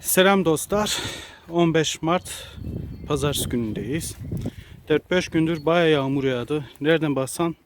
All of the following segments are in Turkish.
Selam dostlar. 15 Mart Pazartesi günündeyiz. 4-5 gündür baya yağmur yağdı. Nereden baksan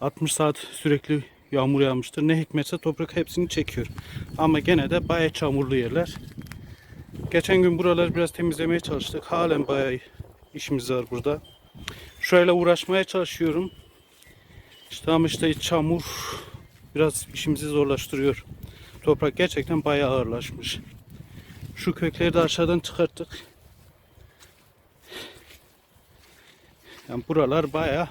60 saat sürekli yağmur yağmıştır. Ne hikmetse toprak hepsini çekiyor. Ama gene de baya çamurlu yerler. Geçen gün buraları biraz temizlemeye çalıştık. Halen baya işimiz var burada. Şöyle uğraşmaya çalışıyorum. İşte ama işte çamur biraz işimizi zorlaştırıyor. Toprak gerçekten bayağı ağırlaşmış. Şu kökleri de aşağıdan çıkarttık. Yani buralar bayağı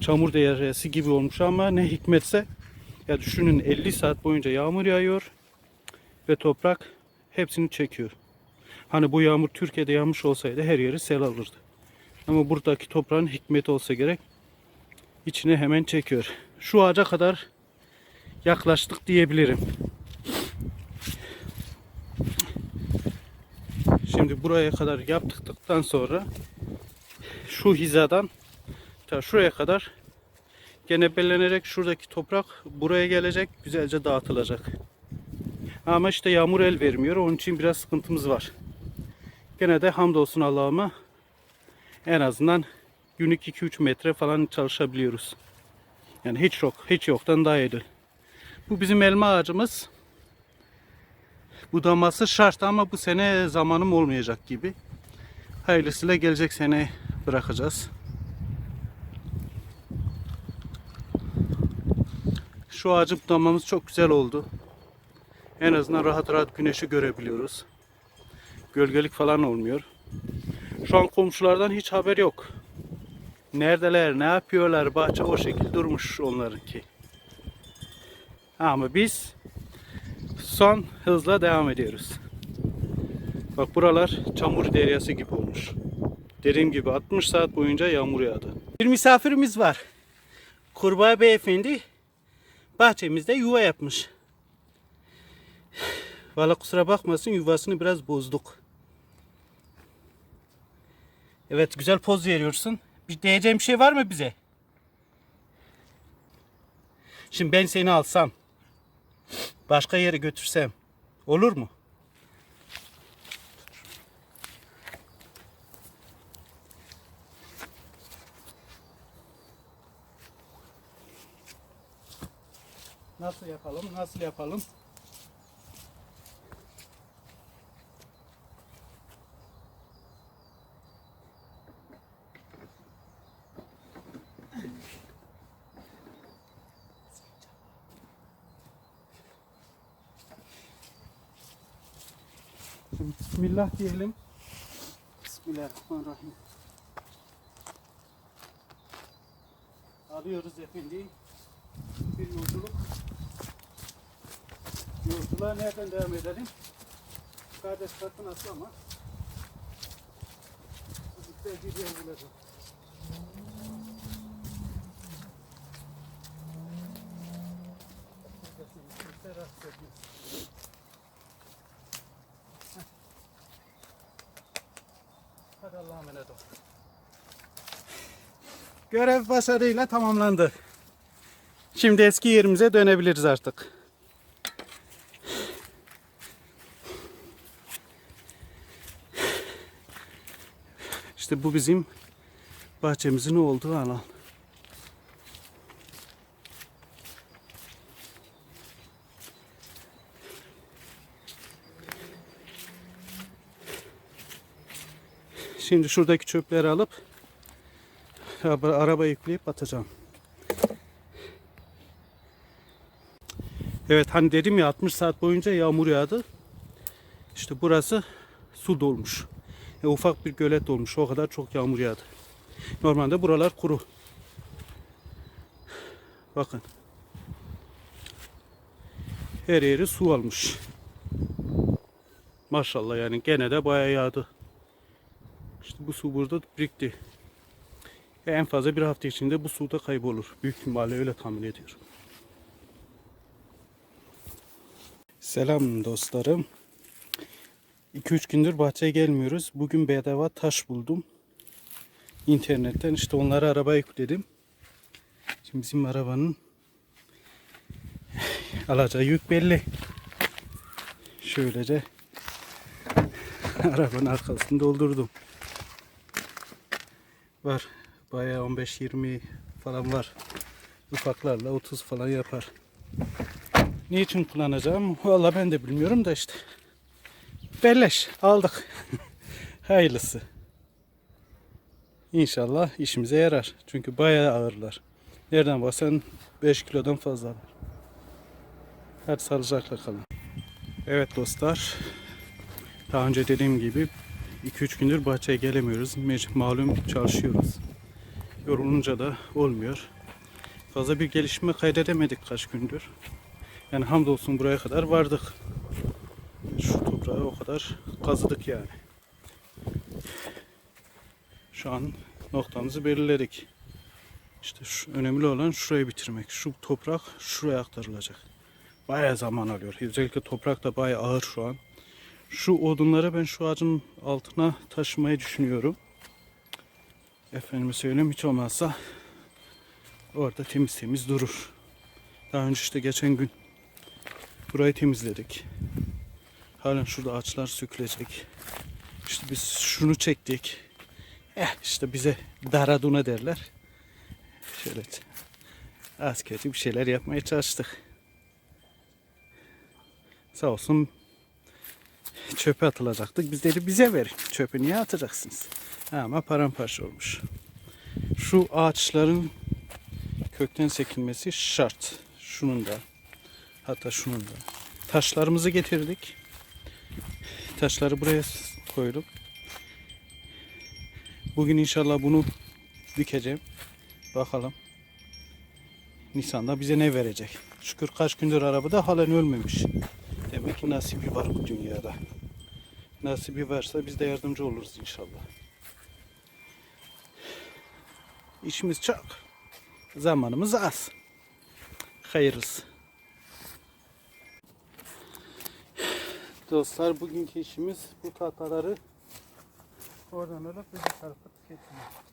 çamur deryası gibi olmuş ama ne hikmetse ya düşünün 50 saat boyunca yağmur yağıyor ve toprak hepsini çekiyor. Hani bu yağmur Türkiye'de yağmış olsaydı her yeri sel alırdı. Ama buradaki toprağın hikmeti olsa gerek içine hemen çekiyor. Şu ağaca kadar yaklaştık diyebilirim. Şimdi buraya kadar yaptıktan sonra şu hizadan ta şuraya kadar gene bellenerek şuradaki toprak buraya gelecek güzelce dağıtılacak. Ama işte yağmur el vermiyor onun için biraz sıkıntımız var. Gene de hamdolsun Allah'ıma en azından günlük 2-3 metre falan çalışabiliyoruz. Yani hiç yok, hiç yoktan daha iyidir. Bu bizim elma ağacımız. Budaması şart ama bu sene zamanım olmayacak gibi. Hayırlısıyla gelecek sene bırakacağız. Şu ağacı budamamız çok güzel oldu. En azından rahat rahat güneşi görebiliyoruz. Gölgelik falan olmuyor. Şu an komşulardan hiç haber yok. Neredeler, ne yapıyorlar, bahçe o şekilde durmuş onlarınki. Ama biz son hızla devam ediyoruz. Bak buralar çamur deryası gibi olmuş. Dediğim gibi 60 saat boyunca yağmur yağdı. Bir misafirimiz var. Kurbağa beyefendi bahçemizde yuva yapmış. Valla kusura bakmasın yuvasını biraz bozduk. Evet güzel poz veriyorsun. Bir diyeceğim bir şey var mı bize? Şimdi ben seni alsam başka yere götürsem olur mu? Nasıl yapalım? Nasıl yapalım? Şimdi Bismillah diyelim. Bismillahirrahmanirrahim. Alıyoruz efendim. Bir yolculuk. Yolculuğa nereden devam edelim? Kardeş katın atlama. Güzel bir yer bulacağım. Kimse rahatsız etmez. Hadi Allah'a emanet ol. Görev başarıyla tamamlandı. Şimdi eski yerimize dönebiliriz artık. İşte bu bizim bahçemizin olduğu alan. Şimdi şuradaki çöpleri alıp araba, yükleyip atacağım. Evet hani dedim ya 60 saat boyunca yağmur yağdı. İşte burası su dolmuş. E, ufak bir gölet olmuş. O kadar çok yağmur yağdı. Normalde buralar kuru. Bakın. Her yeri su almış. Maşallah yani gene de bayağı yağdı. İşte bu su burada birikti. E, En fazla bir hafta içinde bu suda kaybolur. Büyük ihtimalle öyle tahmin ediyorum. Selam dostlarım. 2-3 gündür bahçeye gelmiyoruz. Bugün bedava taş buldum. İnternetten işte onları arabaya yükledim. Şimdi bizim arabanın alacağı yük belli. Şöylece Arabanın arkasını doldurdum. Var. Bayağı 15-20 falan var. Ufaklarla 30 falan yapar. Niçin kullanacağım? Vallahi ben de bilmiyorum da işte. Belleş aldık. Hayırlısı. İnşallah işimize yarar. Çünkü bayağı ağırlar. Nereden baksan 5 kilodan fazla. Hadi sağlıcakla kalın. Evet dostlar. Daha önce dediğim gibi 2-3 gündür bahçeye gelemiyoruz. Malum çalışıyoruz. Yorulunca da olmuyor. Fazla bir gelişme kaydedemedik kaç gündür. Yani hamdolsun buraya kadar vardık. Şu toprağı o kadar kazıdık yani. Şu an noktamızı belirledik. İşte şu, önemli olan şurayı bitirmek. Şu toprak şuraya aktarılacak. Bayağı zaman alıyor. Özellikle toprak da bayağı ağır şu an. Şu odunları ben şu ağacın altına taşımayı düşünüyorum. Efendime söyleyeyim hiç olmazsa orada temiz temiz durur. Daha önce işte geçen gün burayı temizledik. Halen şurada ağaçlar sökülecek. İşte biz şunu çektik. Eh işte bize daraduna derler. Şöyle az kötü bir şeyler yapmaya çalıştık. Sağ olsun çöpe atılacaktık. Biz dedi bize verin. Çöpü niye atacaksınız? Ama paramparça olmuş. Şu ağaçların kökten sekilmesi şart. Şunun da hatta şunun da. Taşlarımızı getirdik. Taşları buraya koyduk. Bugün inşallah bunu dikeceğim. Bakalım. Nisan'da bize ne verecek? Şükür kaç gündür arabada halen ölmemiş. Ki nasibi var bu dünyada. Nasibi varsa biz de yardımcı oluruz inşallah. İşimiz çok. Zamanımız az. Hayırlısı. Dostlar bugünkü işimiz bu tahtaları oradan alıp bizi tarafa getirmek.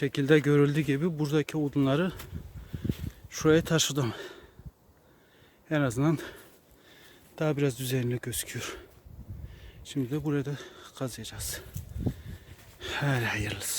Şekilde görüldüğü gibi buradaki odunları şuraya taşıdım. En azından daha biraz düzenli gözüküyor. Şimdi de burada kazıyacağız. Her hayırlısı.